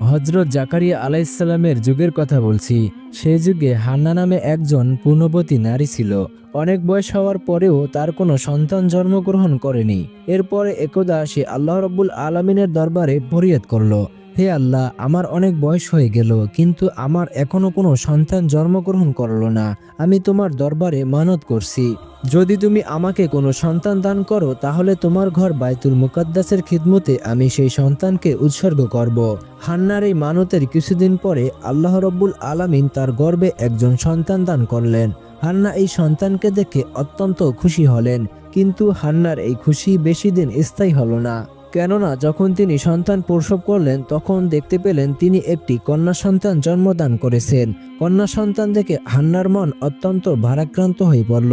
হজরত জাকারিয়া আলাইসাল্লামের যুগের কথা বলছি। সে যুগে হান্না নামে একজন পূর্ণবতী নারী ছিল। অনেক বয়স হওয়ার পরেও তার কোনো সন্তান জন্মগ্রহণ করেনি। এরপরে একদা সে আল্লাহ রব্বুল আলমিনের দরবারে ফরিয়াদ করল। হে আল্লাহ, আমার অনেক বয়স হয়ে গেল, কিন্তু আমার এখনও কোনো সন্তান জন্মগ্রহণ করল না। আমি তোমার দরবারে মানত করছি। যদি তুমি আমাকে কোনো সন্তান দান করো, তাহলে তোমার ঘর বাইতুল মুকাদ্দাসের খিদমতে আমি সেই সন্তানকে উৎসর্গ করব। হান্নার এই মানতের কিছুদিন পরে আল্লাহ রব্বুল আলামিন তার গর্বে একজন সন্তান দান করলেন। হান্না এই সন্তানকে দেখে অত্যন্ত খুশি হলেন, কিন্তু হান্নার এই খুশি বেশি দিন স্থায়ী হলো না। কেননা যখন তিনি সন্তান প্রসব করলেন, তখন দেখতে পেলেন তিনি একটি কন্যা সন্তান জন্মদান করেছেন। কন্যা সন্তান দেখে হান্নার মন অত্যন্ত ভারাক্রান্ত হয়ে পড়ল।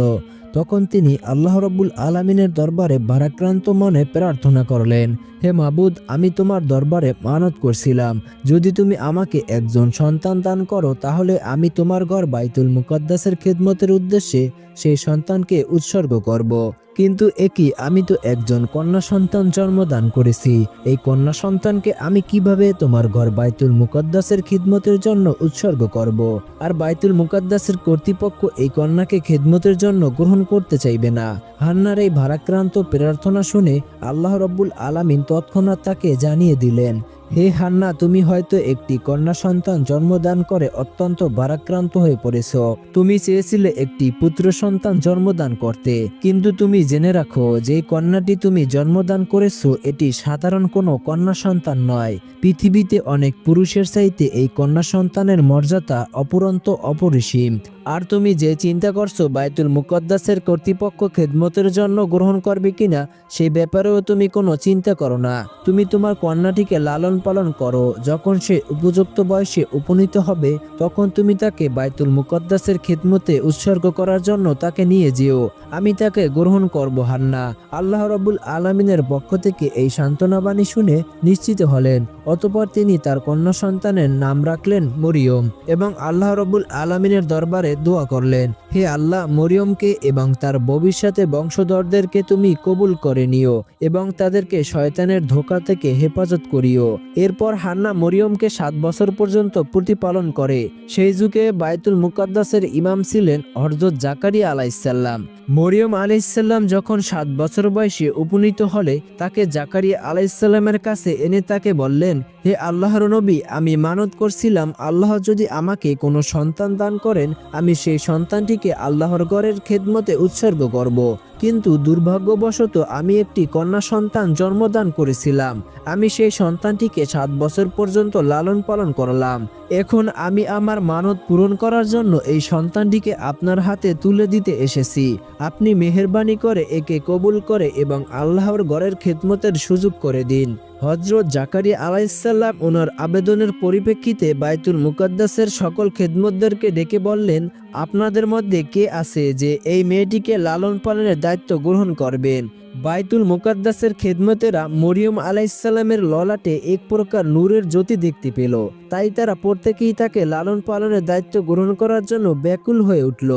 তখন তিনি আল্লাহ রব্বুল আলমিনের দরবারে ভারাক্রান্ত মনে প্রার্থনা করলেন। হে মাবুদ, আমি তোমার দরবারে মানত করছিলাম যদি তুমি আমাকে একজন সন্তান দান করো, তাহলে আমি তোমার ঘর বাইতুল মুকদ্দাসের খেদমতের উদ্দেশ্যে সেই সন্তানকে উৎসর্গ করব। কিন্তু একই আমি তো একজন কন্যা সন্তান জন্মদান করেছি এই কন্যা সন্তানকে আমি কীভাবে তোমার ঘর বাইতুল মুকদ্দাসের খিদমতের জন্য উৎসর্গ করব। আর বাইতুল মুকদ্দাসের কর্তৃপক্ষ এই কন্যাকে খেদমতের জন্য গ্রহণ করতে চাইবে না হান্নার এই ভারাক্রান্ত প্রার্থনা শুনে আল্লাহ রব্বুল আলামিন তৎক্ষণাৎ তাকে জানিয়ে দিলেন হে হান্না, তুমি হয়তো একটি কন্যা সন্তান জন্মদান করে অত্যন্ত ভারাক্রান্ত হয়ে পড়েছ। তুমি চেয়েছিলে একটি পুত্র সন্তান জন্মদান করতে। কিন্তু তুমি জেনে রাখো যে কন্যাটি তুমি জন্মদান করেছ, এটি সাধারণ কোনো কন্যা সন্তান নয়। পৃথিবীতে অনেক পুরুষের চাইতে এই কন্যা সন্তানের মর্যাদা অপুরন্ত অপরিসীম। আর তুমি যে চিন্তা করছ বায়তুল মুকদ্দাসের কর্তৃপক্ষ খেদমতের জন্য গ্রহণ করবে কিনা সেই ব্যাপারেও তুমি কোনো চিন্তা করো না। তুমি তোমার কন্যাটিকে লালন পালন করো। যখন সে উপযুক্ত বয়সে উপনীত হবে, তখন তুমি তাকে বাইতুল মুকদ্দাসের খেদমতে উৎসর্গ করার জন্য তাকে নিয়ে যেও। আমি তাকে গ্রহণ করব, হান্না। আল্লাহ রবুল আলমিনের পক্ষ থেকে এই সান্ত্বনাবাণী শুনে নিশ্চিত হলেন। অতপর তিনি তার কন্যা সন্তানের নাম রাখলেন মরিয়ম এবং আল্লাহ রবুল আলমিনের দরবারে দোয়া করলেন, হে আল্লাহ, মরিয়মকে এবং তার ভবিষ্যতে বংশধরদেরকে তুমি কবুল করে নিও এবং তাদেরকে শয়তানের ধোকা থেকে হেফাজত করিও। এরপর হান্না মরিয়মকে সাত বছর পর্যন্ত প্রতিপালন করে। সেই যুগে বায়তুল মুকাদ্দাসের ইমাম ছিলেন হরজত জাকারিয়া আলাইসাল্লাম মরিয়ম আলাইসাল্লাম যখন সাত বছর বয়সে উপনীত হলে, তাকে জাকারিয়া আলাইসাল্লামের কাছে এনে তাকে বললেন, হে আল্লাহর নবী, আমি মানত করছিলাম, আল্লাহ যদি আমাকে কোনো সন্তান দান করেন, আমি সেই সন্তানটিকে আল্লাহর গড়ের খেদমতে উৎসর্গ করব। কিন্তু দুর্ভাগ্যবশত আমি একটি কন্যা সন্তান জন্মদান করেছিলাম। আমি সেই সন্তানটিকে সাত বছর পর্যন্ত লালন পালন করলাম। এখন আমি আমার মানত পূরণ করার জন্য এই সন্তানটিকে আপনার হাতে তুলে দিতে এসেছি। আপনি মেহরবানি করে একে কবুল করে এবং আল্লাহর গড়ের খেদমতের সুযোগ করে দিন। হজরত জাকারিয়া আলাইসাল্লাম ওনার আবেদনের পরিপ্রেক্ষিতে বাইতুল মুকাদ্দাসের সকল খেদমতদেরকে ডেকে বললেন, আপনাদের মধ্যে কে আছে যে এই মেয়েটিকে লালন পালনের দায়িত্ব গ্রহণ করবেন? বাইতুল মোকাদ্দাসের খেদমতেরা মরিয়ম আলাইসাল্লামের ললাটে এক প্রকার নূরের জ্যোতি দেখতে পেল। তাই তারা প্রত্যেকেই তাকে লালন পালনের দায়িত্ব গ্রহণ করার জন্য ব্যাকুল হয়ে উঠল।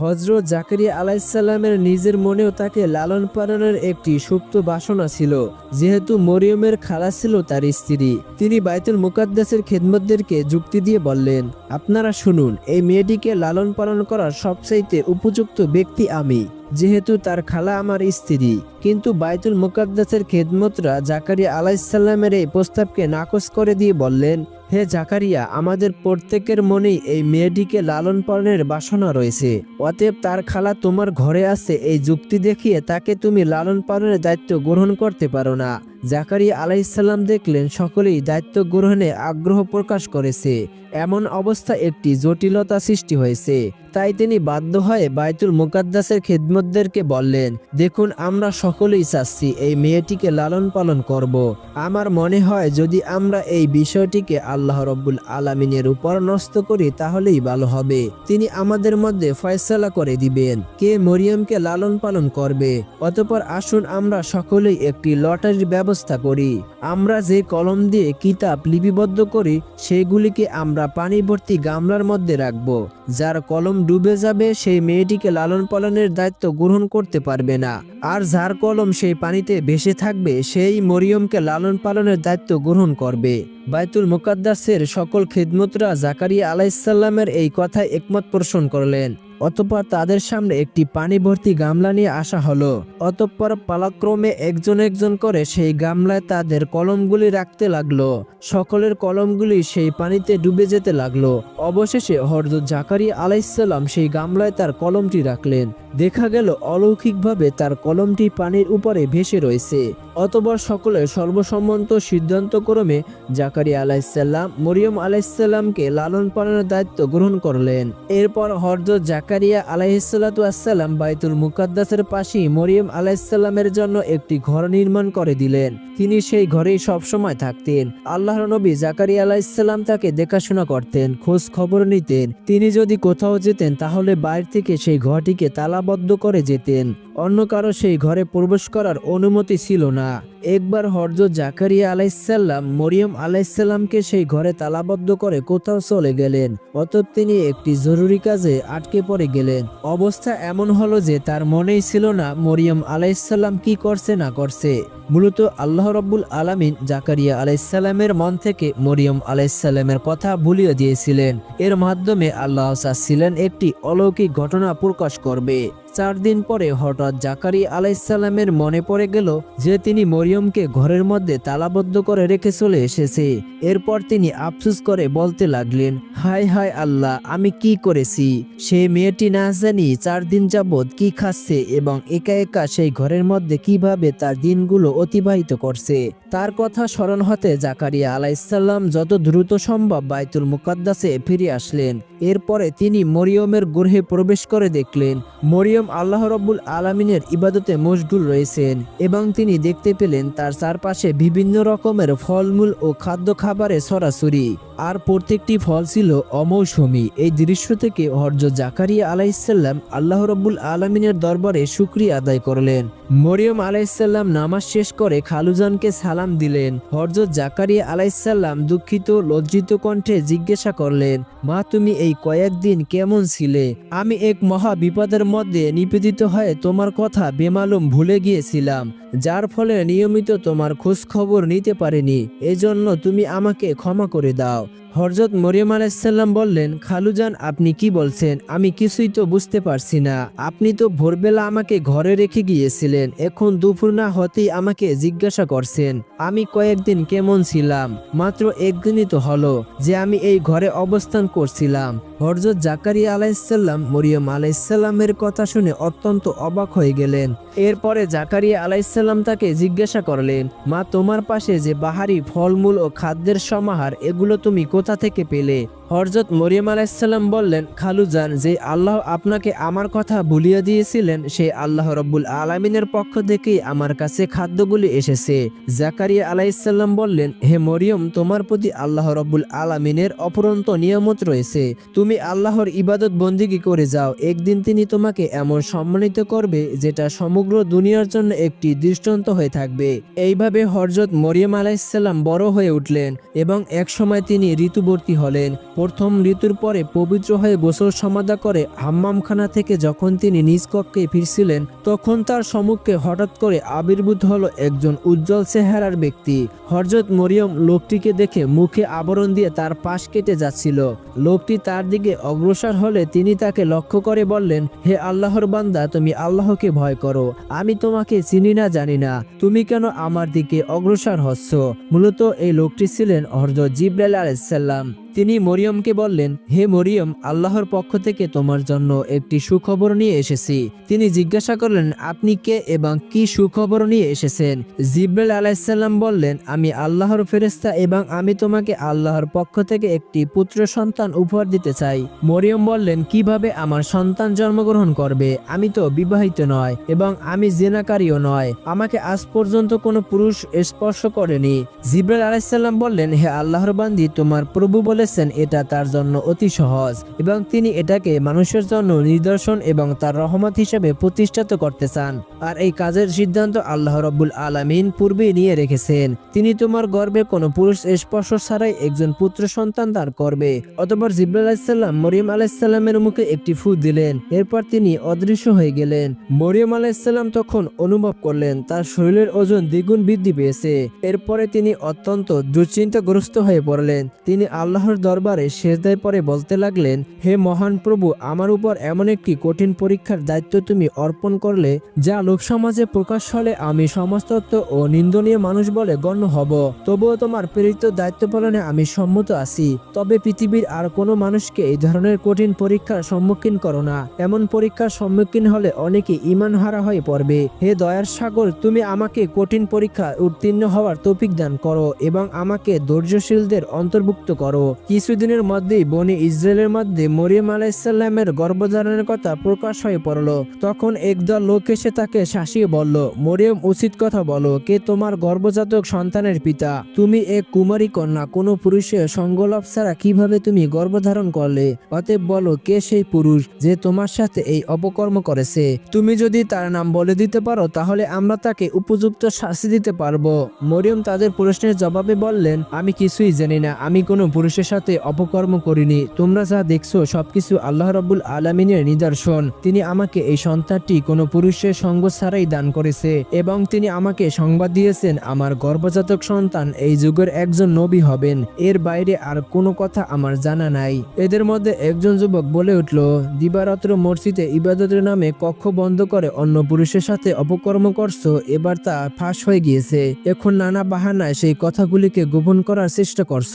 হজরত জাকারিয়া আলাইসাল্লামের নিজের মনেও তাকে লালন পালনের একটি সুপ্ত বাসনা ছিল, যেহেতু মরিয়মের খালা ছিল তার স্ত্রী। তিনি বাইতুল মুকাদ্দাসের খেদমতদেরকে যুক্তি দিয়ে বললেন, আপনারা শুনুন, এই মেয়েটিকে লালন পালন করার সবচাইতে উপযুক্ত ব্যক্তি আমি, যেহেতু তার খালা আমার স্ত্রী। কিন্তু বাইতুল মুকাদ্দাসের খেদমতরা জাকারিয়া আলাইসাল্লামের এই প্রস্তাবকে নাকচ করে দিয়ে বললেন হে জাকারিয়া, আমাদের প্রত্যেকের মনেই এই মেয়েটিকে লালন পালনের বাসনা রয়েছে। অতএব তার খালা তোমার ঘরে আছে, এই যুক্তি দেখিয়ে তাকে তুমি লালন পালনের দায়িত্ব গ্রহণ করতে পারো না। জাকারিয়া আলাইসাল্লাম দেখলেন সকলেই দায়িত্ব গ্রহণে আগ্রহ প্রকাশ করেছে। এমন অবস্থা একটি জটিলতা সৃষ্টি হয়েছে। তাই তিনি বাধ্য হয়ে বাইতুল মুকাদ্দাসের খেদমতদেরকে বললেন, দেখুন, আমরা সকলেই চাচ্ছি এই মেয়েটিকে লালন পালন করব। আমার মনে হয় যদি আমরা এই বিষয়টিকে আল্লাহ রব্বুল আলমিনের উপর নষ্ট করি, তাহলেই ভালো হবে। তিনি আমাদের মধ্যে ফয়সালা করে দিবেন। কে মরিয়মকে লালন পালন করবে? অতপর আসুন, আমরা সকলেই একটি লটারির ব্যবস্থা ব্যবস্থা করি। আমরা যে কলম দিয়ে কিতাব লিপিবদ্ধ করি, সেগুলিকে আমরা পানি ভর্তি গামলার মধ্যে রাখব। যার কলম ডুবে যাবে, সেই মেয়েটিকে লালন পালনের দায়িত্ব গ্রহণ করতে পারবে না। আর যার কলম সেই পানিতে ভেসে থাকবে, সেই মরিয়মকে লালন পালনের দায়িত্ব গ্রহণ করবে। বাইতুল মুকাদ্দাসের সকল খিদমতরা জাকারিয়া আলাইসাল্লামের এই কথায় একমত পোষণ করলেন। অতঃপর তাদের সামনে একটি পানি ভর্তি গামলা নিয়ে আসা হলো। অতঃপর পালাক্রমে একজন একজন করে সেই গামলায় তাদের কলমগুলি রাখতে লাগল। সকলের কলমগুলি সেই পানিতে ডুবে যেতে লাগল। অবশেষে হরজত জাকারিয়া আলাইসাল্লাম সেই গামলায় তার কলমটি রাখলেন। দেখা গেল অলৌকিকভাবে তার কলমটি পানির উপরে ভেসে রয়েছে। অতবার সকলের সর্বসম্মত সিদ্ধান্তক্রমে জাকারিয়া আলাইসাল্লাম মরিয়ম আলাইসাল্লামকে লালন পালনের দায়িত্ব গ্রহণ করলেন। এরপর হরজত জাকারিয়া আলাইসাল্লাম বাইতুল মুকাদ্দাসের পাশেই মরিয়ম আলাইসাল্লামের জন্য একটি ঘর নির্মাণ করে দিলেন। তিনি সেই ঘরেই সবসময় থাকতেন। আল্লাহর নবী জাকারিয়া আলাইসাল্লাম তাকে দেখাশোনা করতেন, খোঁজ খবর নিতেন। তিনি যদি কোথাও যেতেন তাহলে বাইরে থেকে সেই ঘরটিকে তালাবদ্ধ করে যেতেন। অন্য কারও সেই ঘরে প্রবেশ করার অনুমতি ছিল না। একবার হরজ জাকারিয়া আলাইসাল্লাম মরিয়ম আলাইসাল্লামকে সেই ঘরে তালাবদ্ধ করে কোথাও চলে গেলেন অতঃ তিনি একটি জরুরি কাজে আটকে পড়ে গেলেন। অবস্থা এমন হলো যে তার মনেই ছিল না মরিয়ম আলাইসাল্লাম কি করছে না করছে। মূলত আল্লাহ রব্বুল আলামিন জাকারিয়া আলাইসাল্লামের মন থেকে মরিয়ম আলাইসাল্লামের কথা ভুলিয়ে দিয়েছিলেন। এর মাধ্যমে আল্লাহ চাচ্ছিলেন একটি অলৌকিক ঘটনা প্রকাশ করবে। চার দিন পরে হঠাৎ জাকারি আলাইসাল্লামের মনে পড়ে গেল যে তিনি মরিয়মকে ঘরের মধ্যে তালাবদ্ধ করে রেখে চলে এসেছে। এরপর তিনি আফসুস করে বলতে লাগলেন, হায় হায় আল্লাহ, আমি কি করেছি? সেই মেয়েটি না জানি চার দিন যাবৎ কি খাচ্ছে এবং একা একা সেই ঘরের মধ্যে কীভাবে তার দিনগুলো অতিবাহিত করছে? তার কথা স্মরণ হতে জাকারিয়া আলাইসাল্লাম যত দ্রুত সম্ভব বাইতুল মুকাদ্দাসে ফিরে আসলেন। এরপরে তিনি মরিয়মের গৃহে প্রবেশ করে দেখলেন, মরিয়ম আল্লাহ রব্বুল আলমিনের ইবাদতে মশগুল রয়েছেন এবং তিনি দেখতে পেলেন তার চারপাশে বিভিন্ন রকমের ফলমূল ও খাদ্য খাবারে সরাসরি। আর প্রত্যেকটি ফল ছিল অমৌসুমি। এই দৃশ্য থেকে হরজ জাকারিয়া আলাইসাল্লাম আল্লাহ রব্বুল আলমিনের দরবারে শুক্রিয়া আদায় করলেন। মরিয়ম আলাইসাল্লাম নামাজ শেষ করে খালুজানকে সালাম দিলেন। হরজত জাকারিয়া আলাইসাল্লাম দুঃখিত, লজ্জিত কণ্ঠে জিজ্ঞাসা করলেন, মা, তুমি এই কয়েকদিন কেমন ছিলে? আমি এক মহা বিপদের মধ্যে নিবেদিত হয়ে তোমার কথা বেমালুম ভুলে গিয়েছিলাম, যার ফলে নিয়মিত তোমার খোঁজ খবর নিতে পারিনি। এজন্য তুমি আমাকে ক্ষমা করে দাও। হরজত মরিয়ম আলাইসাল্লাম বললেন, খালুজান, আপনি কি বলছেন? আমি কিছুই তো বুঝতে পারছি না। আপনি তো ভোরবেলা আমাকে ঘরে রেখে গিয়েছিলেন। এখন দুপুর না হতেই আমাকে জিজ্ঞাসা করছেন, আমি কয়েকদিন কেমন ছিলাম? মাত্র একদিনই তো হলো যে আমি এই ঘরে অবস্থান করছিলাম। হরজত জাকারিয়া আলাইসাল্লাম মরিয়ম আলাইসাল্লামের কথা শুনে অত্যন্ত অবাক হয়ে গেলেন। এরপরে জাকারিয়া আলাইসাল্লাম তাকে জিজ্ঞাসা করলেন, মা, তোমার পাশে যে বাহারি ফলমূল ও খাদ্যের সমাহার, এগুলো তুমি কোথা থেকে পেলে। হরজত মরিয়ম আলাইসাল্লাম বললেন খালুজান যে আল্লাহ আপনাকে আমার কথা ভুলিয়ে দিয়েছিলেন সেই আল্লাহ রব্বুল আলমিনের পক্ষ থেকেই আমার কাছে খাদ্যগুলি এসেছে। জাকারিয়া আলাইসাল্লাম বললেন, হে মরিয়ম, তোমার প্রতি আল্লাহ রব্বুল আলমিনের অপরন্ত নিয়ামত রয়েছে। তুমি আল্লাহর ইবাদত বন্দিগি করে যাও। একদিন তিনি তোমাকে এমন সম্মানিত করবে, যেটা সমগ্র দুনিয়ার জন্য একটি দৃষ্টান্ত হয়ে থাকবে। এইভাবে হরজত মরিয়ম আলাইসাল্লাম বড় হয়ে উঠলেন এবং একসময় তিনি ঋতুবর্তী হলেন। প্রথম ঋতুর পরে পবিত্র হয়ে গোসল সমাধা করে হাম্মামখানা থেকে যখন তিনি নিজ কক্ষে ফিরছিলেন, তখন তার সম্মুখে হঠাৎ করে আবির্ভূত হলো একজন উজ্জ্বল চেহারার ব্যক্তি। হরজত মরিয়ম লোকটিকে দেখে মুখে আবরণ দিয়ে তার পাশ কেটে যাচ্ছিল। লোকটি তার দিকে অগ্রসর হলে তিনি তাকে লক্ষ্য করে বললেন, হে আল্লাহর বান্দা, তুমি আল্লাহকে ভয় করো। আমি তোমাকে চিনি না, জানি না। তুমি কেন আমার দিকে অগ্রসর হচ্ছ? মূলত এই লোকটি ছিলেন হরজত জিব্রাইল আলাইসাল্লাম তিনি মরিয়মকে বললেন, হে মরিয়ম, আল্লাহর পক্ষ থেকে তোমার জন্য একটি সুখবর নিয়ে এসেছি। তিনি জিজ্ঞাসা করলেন, আপনি কে এবং কি সুখবর নিয়ে এসেছেন? জিব্রাইল আলাইসাল্লাম বললেন, আমি আল্লাহর ফেরেস্তা এবং আমি তোমাকে আল্লাহর পক্ষ থেকে একটি পুত্র সন্তান উপহার দিতে চাই। মরিয়ম বললেন, কীভাবে আমার সন্তান জন্মগ্রহণ করবে? আমি তো বিবাহিত নয় এবং আমি জেনাকারীও নয়। আমাকে আজ পর্যন্ত কোনো পুরুষ স্পর্শ করেনি। জিব্রাইল আলাইসাল্লাম বললেন, হে আল্লাহর বান্দি, তোমার প্রভু বলে করেছেন, এটা তার জন্য অতি সহজ। এবং তিনি এটাকে মানুষের জন্য নিদর্শন এবং তার রহমত হিসেবে প্রতিষ্ঠিত করতে চান। আর এই কাজের সিদ্ধান্ত আল্লাহ রব্বুল আলামিন পূর্বেই নিয়ে রেখেছেন। তিনি তোমার গর্বে কোনো পুরুষ স্পর্শ ছাড়াই একজন পুত্র সন্তান দান করবে। অতপর জিব্রাইল আলাইসাল্লাম মরিয়ম আলাইসাল্লামের মুখে একটি ফু দিলেন। এরপর তিনি অদৃশ্য হয়ে গেলেন। মরিয়ম আলাইসাল্লাম তখন অনুভব করলেন, তার শরীরের ওজন দ্বিগুণ বৃদ্ধি পেয়েছে। এরপরে তিনি অত্যন্ত দুশ্চিন্তাগ্রস্ত হয়ে পড়লেন। তিনি আল্লাহর দরবারে শেষদায় পরে বলতে লাগলেন, হে মহান প্রভু, আমার উপর এমন একটি কঠিন পরীক্ষার দায়িত্ব তুমি অর্পণ করলে, যা লোকসমাজে প্রকাশ হলে আমি সমস্তত্ব ও নিন্দনীয় মানুষ বলে গণ্য হব। তবুও তোমার প্রেরিত দায়িত্ব পালনে আমি সম্মত আছি। তবে পৃথিবীর আর কোনো মানুষকে এই ধরনের কঠিন পরীক্ষার সম্মুখীন করো না। এমন পরীক্ষার সম্মুখীন হলে অনেকে ইমান হারা হয়ে পড়বে। হে দয়ার সাগর, তুমি আমাকে কঠিন পরীক্ষা উত্তীর্ণ হওয়ার তৌফিক দান করো এবং আমাকে ধৈর্যশীলদের অন্তর্ভুক্ত করো। কিছুদিনের মধ্যেই বনি ইসরায়েলের মধ্যে মরিয়ম আলাইসাল্লামের গর্ভধারণের কথা প্রকাশ হয়ে পড়ল। তখন একদল লোক এসে তাকে শাসিয়ে বলল, মরিয়ম, উচিত কথা বলো কে তোমার গর্ভজাতক সন্তানের পিতা? তুমি এক কুমারী কন্যা, কোনো পুরুষের সঙ্গলাভ ছাড়া কীভাবে তুমি গর্ভধারণ করলে? অতএব বলো কে সেই পুরুষ যে তোমার সাথে এই অপকর্ম করেছে? তুমি যদি তার নাম বলে দিতে পারো, তাহলে আমরা তাকে উপযুক্ত শাস্তি দিতে পারব। মরিয়ম তাদের প্রশ্নের জবাবে বললেন, আমি কিছুই জানি না। আমি কোনো পুরুষের সাথে অপকর্ম করিনি। তোমরা যা দেখছ, সবকিছু আল্লাহ রব্বুল আলমিনের নিদর্শন। তিনি আমাকে এই সন্তানটি কোনো পুরুষের সঙ্গ ছাড়াই দান করেছে এবং তিনি আমাকে সংবাদ দিয়েছেন, আমার গর্ভজাতক সন্তান এই যুগের একজন নবী হবেন। এর বাইরে আর কোনো কথা আমার জানা নাই। এদের মধ্যে একজন যুবক বলে উঠল, দিবারাত্র মসজিদে ইবাদতের নামে কক্ষ বন্ধ করে অন্য পুরুষের সাথে অপকর্ম করছ, এবার তা ফাঁস হয়ে গিয়েছে। এখন নানা বাহানায় সেই কথাগুলিকে গোপন করার চেষ্টা করছ।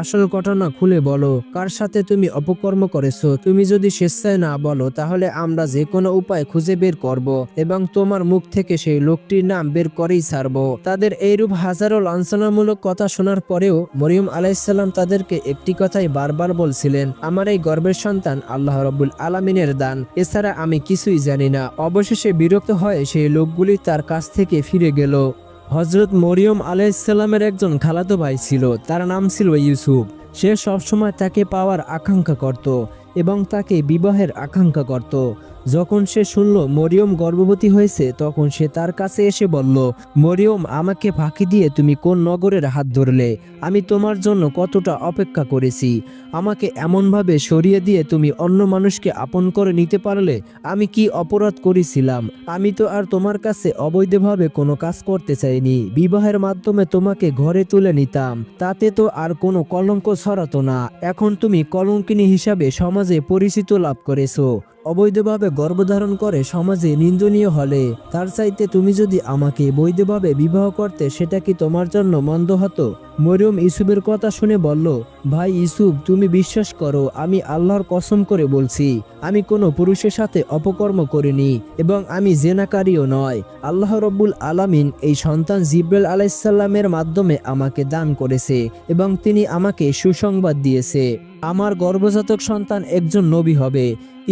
আসল ঘটনা খুলে বলো। কার সাথে তুমি অপকর্ম করেছ? তুমি যদি স্বেচ্ছায় না বলো, তাহলে আমরা যে কোনো উপায় খুঁজে বের করব এবং তোমার মুখ থেকে সেই লোকটির নাম বের করেই ছাড়বো। তাদের এইরূপ হাজারো লাঞ্ছনামূলক কথা শোনার পরেও মরিয়ম আলাইসাল্লাম তাদেরকে একটি কথাই বারবার বলছিলেন, আমার এই গর্বের সন্তান আল্লাহ রব্বুল আলামিনের দান। এছাড়া আমি কিছুই জানি না। অবশেষে বিরক্ত হয়ে সেই লোকগুলি তার কাছ থেকে ফিরে গেল। হজরত মরিয়ম আলাইসাল্লামের একজন খালাতো ভাই ছিল, তার নাম ছিল ইউসুফ। সে সবসময় তাকে পাওয়ার আকাঙ্ক্ষা করত এবং তাকে বিবাহের আকাঙ্ক্ষা করত। যখন সে শুনল মরিয়ম গর্ভবতী হয়েছে, তখন সে তার কাছে এসে বলল, মরিয়ম, আমাকে ফাঁকি দিয়ে তুমি কোন নগরের হাত ধরলে? আমি তোমার জন্য কতটা অপেক্ষা করেছি। আমাকে এমনভাবে সরিয়ে দিয়ে তুমি অন্য মানুষকে আপন করে নিতে পারলে আমি কি অপরাধ করেছিলাম? আমি তো আর তোমার কাছে অবৈধভাবে কোনো কাজ করতে চাইনি। বিবাহের মাধ্যমে তোমাকে ঘরে তুলে নিতাম। তাতে তো আর কোনো কলঙ্ক ছড়াতো না। এখন তুমি কলঙ্কিনী হিসাবে সমাজে পরিচিত লাভ করেছ। অবৈধভাবে গর্ভধারণ করে সমাজে নিন্দনীয় হলে, তার চাইতে তুমি যদি আমাকে বৈধভাবে বিবাহ করতে সেটা কি তোমার জন্য মন্দ হতো? মরিয়ম ইসুফের কথা শুনে বলল, ভাই ইসুফ, তুমি বিশ্বাস করো, আমি আল্লাহর কসম করে বলছি, আমি কোনো পুরুষের সাথে অপকর্ম করিনি এবং আমি জেনাকারীও নয়। আল্লাহ রব্বুল আলামিন এই সন্তান জিব্রাইল আলাইসাল্লামের মাধ্যমে আমাকে দান করেছে এবং তিনি আমাকে সুসংবাদ দিয়েছে। আমার গর্ভজাতক সন্তান একজন নবী হবে।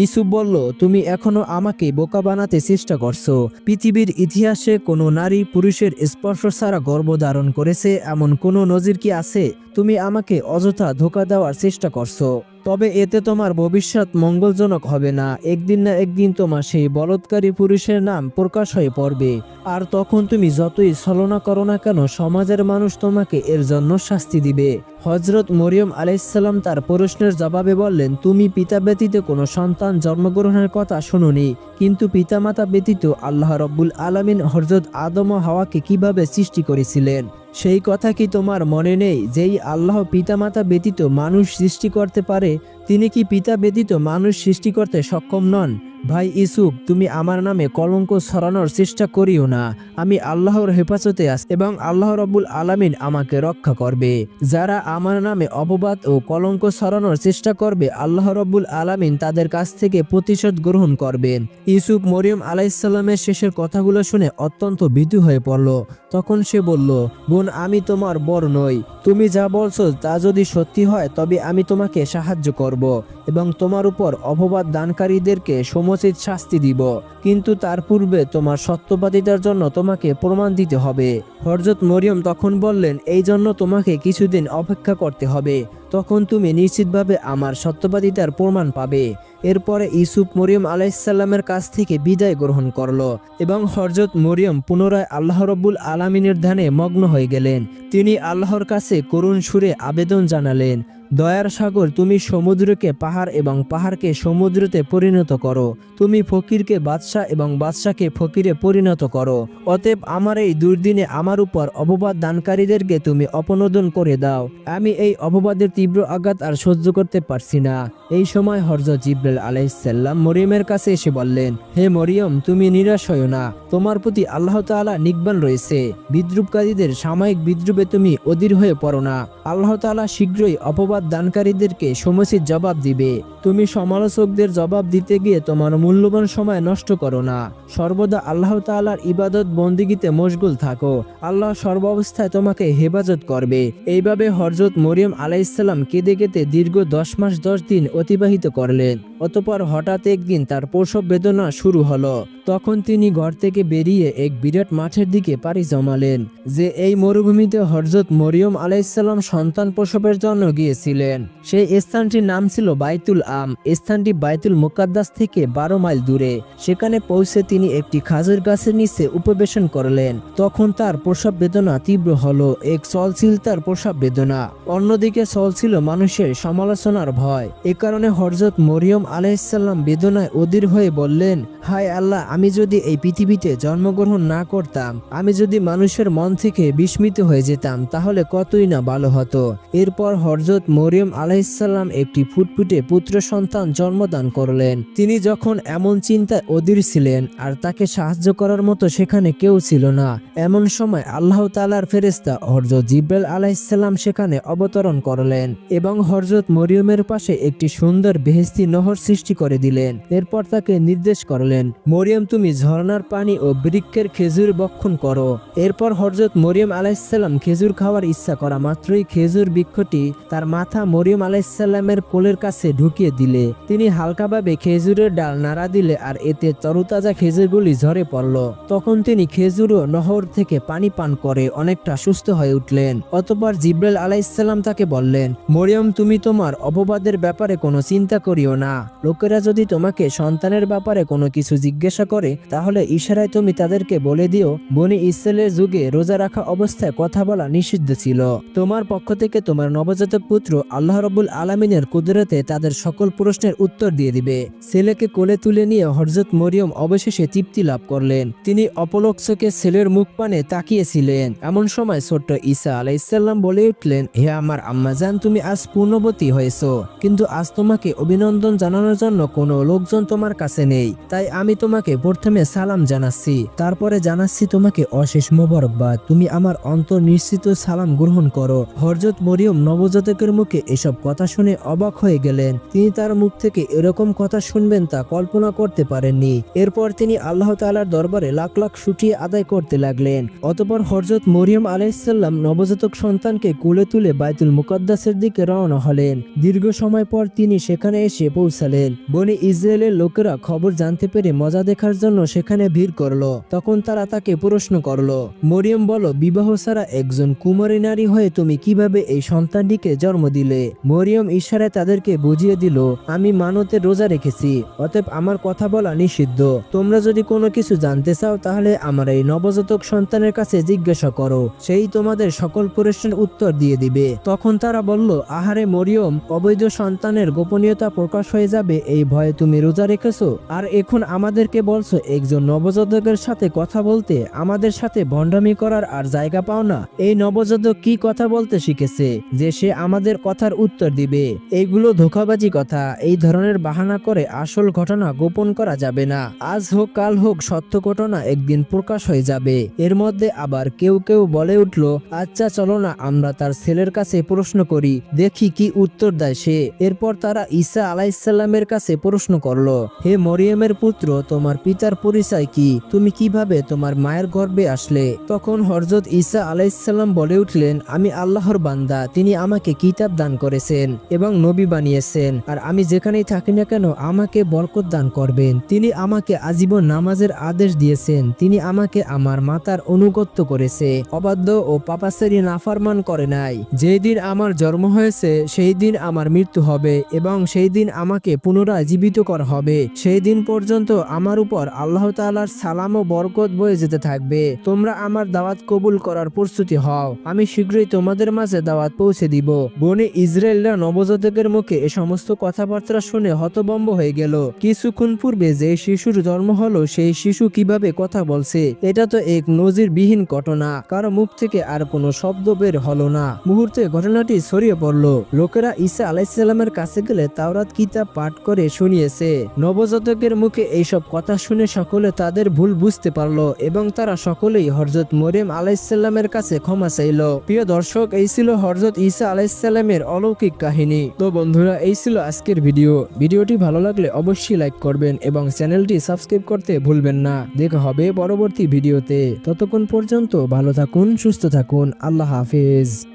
ইসুফ বলল, তুমি এখনও আমাকে বোকা বানাতে চেষ্টা করছ। পৃথিবীর ইতিহাসে কোনো নারী পুরুষের স্পর্শ ছাড়া গর্ভধারণ করেছে, এমন কোনো নজির কি আছে? তুমি আমাকে অযথা ধোকা দেওয়ার চেষ্টা করছ। তবে এতে তোমার ভবিষ্যৎ মঙ্গলজনক হবে না। একদিন না একদিন তোমার সেই বলৎকারী পুরুষের নাম প্রকাশ হয়ে পড়বে। আর তখন তুমি যতই ছলনা করো না কেন, সমাজের মানুষ তোমাকে এর জন্য শাস্তি দিবে। হজরত মরিয়ম আলাইসাল্লাম তার প্রশ্নের জবাবে বললেন, তুমি পিতা ব্যতীত কোনো সন্তান জন্মগ্রহণের কথা শুনুনি। কিন্তু পিতামাতা ব্যতীত আল্লাহ রব্বুল আলামিন হজরত আদম হাওয়াকে কীভাবে সৃষ্টি করেছিলেন? সেই কথা কি তোমার মনে নেই যেই আল্লাহ পিতামাতা ব্যতীত মানুষ সৃষ্টি করতে পারে? তিনি কি পিতা ব্যতীত মানুষ সৃষ্টি করতে সক্ষম নন? ভাই ইসুফ তুমি আমার নামে কলঙ্ক ছড়ানোর চেষ্টা করিও না। আমি আল্লাহর হেফাজতে আছি এবং আল্লাহ রব্বুল আলামিন আমাকে রক্ষা করবে। যারা আমার নামে অপবাদ ও কলঙ্ক ছড়ানোর চেষ্টা করবে, আল্লাহ রব্বুল আলামিন তাদের কাছ থেকে প্রতিশোধ গ্রহণ করবেন। ইসুফ মরিয়ম আলাইসাল্লামের শেষের কথাগুলো শুনে অত্যন্ত ভীতু হয়ে পড়ল। তখন সে বলল, বোন, আমি তোমার বর নই। তুমি যা বলছো তা যদি সত্যি হয়, তবে আমি তোমাকে সাহায্য করব এবং তোমার উপর অপবাদ দানকারীদেরকে সমুচিত শাস্তি দিব। কিন্তু তার পূর্বে তোমার সত্যবাদিতার জন্য তোমাকে প্রমাণ দিতে হবে। হরজত মরিয়ম তখন বললেন, এই জন্য তোমাকে কিছুদিন অপেক্ষা করতে হবে। তখন তুমি নিশ্চিতভাবে আমার সত্যবাদিতার প্রমাণ পাবে। এরপরে ইউসুফ মরিয়ম আলাইসাল্লামের কাছ থেকে বিদায় গ্রহণ করল এবং হরজত মরিয়ম পুনরায় আল্লাহ রব্বুল আলমিনের ধ্যানে মগ্ন হয়ে গেলেন। তিনি আল্লাহর কাছে করুণ সুরে আবেদন জানালেন, দয়ার সাগর, তুমি সমুদ্রকে পাহাড় এবং পাহাড়কে সমুদ্রতে পরিণত করো। তুমি ফকিরকে বাদশাহ এবং বাদশাকে ফকিরে পরিণত করো। অতএব আমার এই দুর্দিনে আমার উপর অপবাদ দানকারীদেরকে তুমি অপনোদন করে দাও। আমি এই অপবাদের তীব্র আঘাত আর সহ্য করতে পারছি না। এই সময় হরজত জিব্রাইল আলাইসাল্লাম মরিয়মের কাছে এসে বললেন, হে মরিয়ম, তুমি নিরাশ হও না। তোমার প্রতি আল্লাহ তাআলা নিকবান রয়েছে। বিদ্রুপকারীদের সাময়িক বিদ্রুপে তুমি অধীর হয়ে পড়ো না। আল্লাহ তাআলা শীঘ্রই অপবাদ দানকারীদেরকে সমসিত জবাব দিবে। তুমি সমালোচকদের জবাব দিতে গিয়ে তোমার মূল্যবান সময় নষ্ট করো না। সর্বদা আল্লাহ তাআলার ইবাদত বন্দিগিতে মশগুল থাকো। আল্লাহ সর্বাবস্থায় তোমাকে হেফাজত করবে। এইভাবে হরজত মরিয়ম আলাইসাল্লাম কেঁদে কেঁদে দীর্ঘ দশ মাস দশ দিন অতিবাহিত করলেন। অতপর হঠাৎ একদিন তার প্রসব বেদনা শুরু হলো। তখন তিনি ঘর থেকে বেরিয়ে এক বিরাট মাঠের দিকে পাড়ি জমালেন, যে এই মরুভূমিতে হরজত মরিয়ম আলাইসাল্লাম সন্তান প্রসবের জন্য গিয়েছিলেন। সেই স্থানটির নাম ছিল বাইতুল আম। স্থানটি বাইতুল মুকাদ্দাস থেকে বারো মাইল দূরে। সেখানে পৌঁছে তিনি একটি খাজুর গাছের নিচে উপবেশন করলেন। তখন তার প্রসব বেদনা তীব্র হলো। এক চলছিল তার প্রসব বেদনা। অন্যদিকে চলছিল মানুষের সমালোচনার ভয়। এ কারণে হরজত মরিয়ম আলাইসাল্লাম বেদনায় অধীর হয়ে বললেন, হায় আল্লাহ, আমি যদি এই পৃথিবীতে জন্মগ্রহণ না করতাম, আমি যদি মানুষের মন থেকে বিস্মিত হয়ে যেতাম, তাহলে কতই না ভালো হতো? এরপর হরজত মরিয়ম আলাইসাল্লাম একটি ফুটফুটে পুত্র সন্তান জন্মদান করলেন। তিনি যখন এমন চিন্তায় অধীর ছিলেন, আর তাকে সাহায্য করার মতো সেখানে কেউ ছিল না, এমন সময় আল্লাহ তালার ফেরেস্তা হরজত জিব্রাইল আলাইসাল্লাম সেখানে অবতরণ করলেন। এবং হরজত মরিয়মের পাশে একটি সুন্দর বেহেস্তি নহর সৃষ্টি করে দিলেন। এরপর তাকে নির্দেশ করলেন, মরিয়ম, তুমি ঝর্ণার পানি ও বৃক্ষের খেজুর বক্ষণ করো। এরপর হরজত মরিয়ম আলাইসাল্লাম খেজুর খাওয়ার ইচ্ছা করা মাত্রই খেজুর বৃক্ষটি তার মাথা মরিয়ম আলাইসাল্লামের কোলের কাছে ঢুকিয়ে দিলে। তিনি হালকাভাবে খেজুরের ডাল নাড়া দিলে আর এতে তরতাজা খেজুরগুলি ঝরে পড়ল। তখন তিনি খেজুর ও নহর থেকে পানি পান করে অনেকটা সুস্থ হয়ে উঠলেন। অতপর জিব্রাইল আলাইসাল্লাম তাকে বললেন মরিয়ম, তুমি তোমার অপবাদের ব্যাপারে কোনো চিন্তা করিও না। লোকেরা যদি তোমাকে সন্তানের ব্যাপারে কোনো কিছু জিজ্ঞাসা করে, তাহলে ইশারায় তুমি তাদেরকে বলে দিও, বনি ইসরায়েলের যুগে রোজা রাখা অবস্থায় কথা বলা নিষিদ্ধ ছিল। তোমার পক্ষ থেকে তোমার নবজাতক পুত্র আল্লাহ রবুল আলমিনের কুদরতে তাদের সকল প্রশ্নের উত্তর দিয়ে দিবে। ছেলেকে কোলে তুলে নিয়ে হরজত মরিয়ম অবশেষে তৃপ্তি লাভ করলেন। তিনি অপলক্ষকে ছেলের মুখ পানে তাকিয়েছিলেন। এমন সময় ছোট্ট ঈসা আলাইসাল্লাম বলে উঠলেন, হে আমার আম্মাজান তুমি আজ পূর্ণবতী হয়েছো, কিন্তু আজ তোমাকে অভিনন্দন জানানোর জন্য কোনো লোকজন তোমার কাছে নেই। তাই আমি তোমাকে প্রথমে সালাম জানাচ্ছি, তারপরে জানাচ্ছি তোমাকে অশেষ মোবারকবাদ। তুমি আমার অন্তর নিশ্চিত সালাম গ্রহণ করো। হরজত মরিয়ম নবজাতকের মুখে এসব কথা শুনে অবাক হয়ে গেলেন। তিনি তার মুখ থেকে এরকম কথা শুনবেন তা কল্পনা করতে পারেননি। এরপর তিনি আল্লাহ তালার দরবারে লাখ লাখ ছুটিয়ে আদায় করতে লাগলেন। অতপর হরজত মরিয়ম আলাইসাল্লাম নবজাতক সন্তানকে কুলে তুলে বাইতুল মুকদ্দাসের দিকে রওনা হলেন। দীর্ঘ সময় পর তিনি সেখানে এসে পৌঁছালেন। বনি ইসরায়েলের লোকেরা খবর জানতে পেরে মজা দেখার জন্য সেখানে ভিড় করল। তখন তারা তাকে প্রশ্ন করল, মরিয়ম, বলো, বিবাহ ছাড়া একজন কুমারী নারী হয়ে তুমি কীভাবে এই সন্তানটিকে জন্ম দিলে? মরিয়ম ইশারায় তাদেরকে বুঝিয়ে দিল, আমি মানতের রোজা রেখেছি, অতএব আমার কথা বলা নিষিদ্ধ। তোমরা যদি কোনো কিছু জানতে চাও তাহলে আমার এই নবজাতক সন্তানের কাছে জিজ্ঞাসা করো, সেই তোমাদের সকল প্রশ্নের উত্তর দিয়ে দিবে। তখন তারা বলল আহারে মরিয়ম, অবৈধ সন্তানের গোপনীয়তা প্রকাশ হয়ে যাবে, এই ভয়ে তুমি রোজা রেখেছো? আর এখন আমাদেরকে বলছো, একজন নবজাতকের সাথে কথা বলতে, আমাদের সাথে ভণ্ডামি করার আর জায়গা পাও না। এই নবজাতক কি কথা বলতে শিখেছে, যে সে আমাদের কথার উত্তর দিবে? এইগুলো ধোকাবাজি কথা। এই ধরনের বাহানা করে আসল ঘটনা গোপন করা যাবে না। আজ হোক, কাল হোক, সত্য ঘটনা একদিন প্রকাশ হয়ে যাবে। এর মধ্যে আবার কেউ কেউ বলে উঠল আচ্ছা চলো না, আমরা তার ছেলের কাছে প্রশ্ন করি। দেখি কি উত্তর দেয় সে। এরপর তারা ঈসা আলাইসাল্লামের কাছে প্রশ্ন করল, হে মরিয়মের পুত্র, তোমার পিতার পরিচয় কি? তুমি কীভাবে তোমার মায়ের গর্ভে আসলে? তখন হরজত ঈসা আলাইসাল্লাম বলে উঠলেন, আমি আল্লাহর বান্দা, তিনি আমাকে কিতাব দান করেছেন এবং নবী বানিয়েছেন, আর আমি যেখানেই থাকি না কেন আমাকে বরকত দান করবেন। তিনি আমাকে আজীবন নামাজের আদেশ দিয়েছেন, তিনি আমাকে আমার মাতার অনুগত্য করেছে। অবাধ্য ও পাপাসারি নাফারমান করে নাই। যেদিন আমার জন্ম জন্ম হয়েছে, সেই দিন আমার মৃত্যু হবে এবং সেই দিন আমাকে পুনরায় জীবিত করা হবে। সেই দিন পর্যন্ত আমার উপর আল্লাহ তাআলার সালাম ও বরকত বয়ে যেতে থাকবে। তোমরা আমার দাওয়াত কবুল করার প্রস্তুতি হও। আমি শীঘ্রই তোমাদের মাঝে দাওয়াত পৌঁছে দিব। বনে ইসরায়েলরা নবজাতকের মুখে এ সমস্ত কথাবার্তা শুনে হতবম্ব হয়ে গেল। কিছুক্ষণ পূর্বে যে শিশুর জন্ম হলো, সেই শিশু কীভাবে কথা বলছে, এটা তো এক নজিরবিহীন ঘটনা। কারও মুখ থেকে আর কোনো শব্দ বের হলো না। মুহূর্তে ঘটনাটি ছড়িয়ে পড়ল। লোকেরা ঈসা আলাইসাল্লামের কাছে গেলে তাওরাত কিতাব পাঠ করে শুনিয়েছে। নবজাতকের মুখে এইসব কথা শুনে সকলে তাদের ভুল বুঝতে পারল এবং তারা সকলেই হরজত মরিয়ম আলাইসাল্লামের কাছে ক্ষমা চাইল। প্রিয় দর্শক, এই ছিল হরজত ঈসা আলাইসাল্লামের অলৌকিক কাহিনী। তো বন্ধুরা, এই ছিল আজকের ভিডিও। ভিডিওটি ভালো লাগলে অবশ্যই লাইক করবেন এবং চ্যানেলটি সাবস্ক্রাইব করতে ভুলবেন না। দেখা হবে পরবর্তী ভিডিওতে। ততক্ষণ পর্যন্ত ভালো থাকুন, সুস্থ থাকুন। আল্লাহ হাফেজ।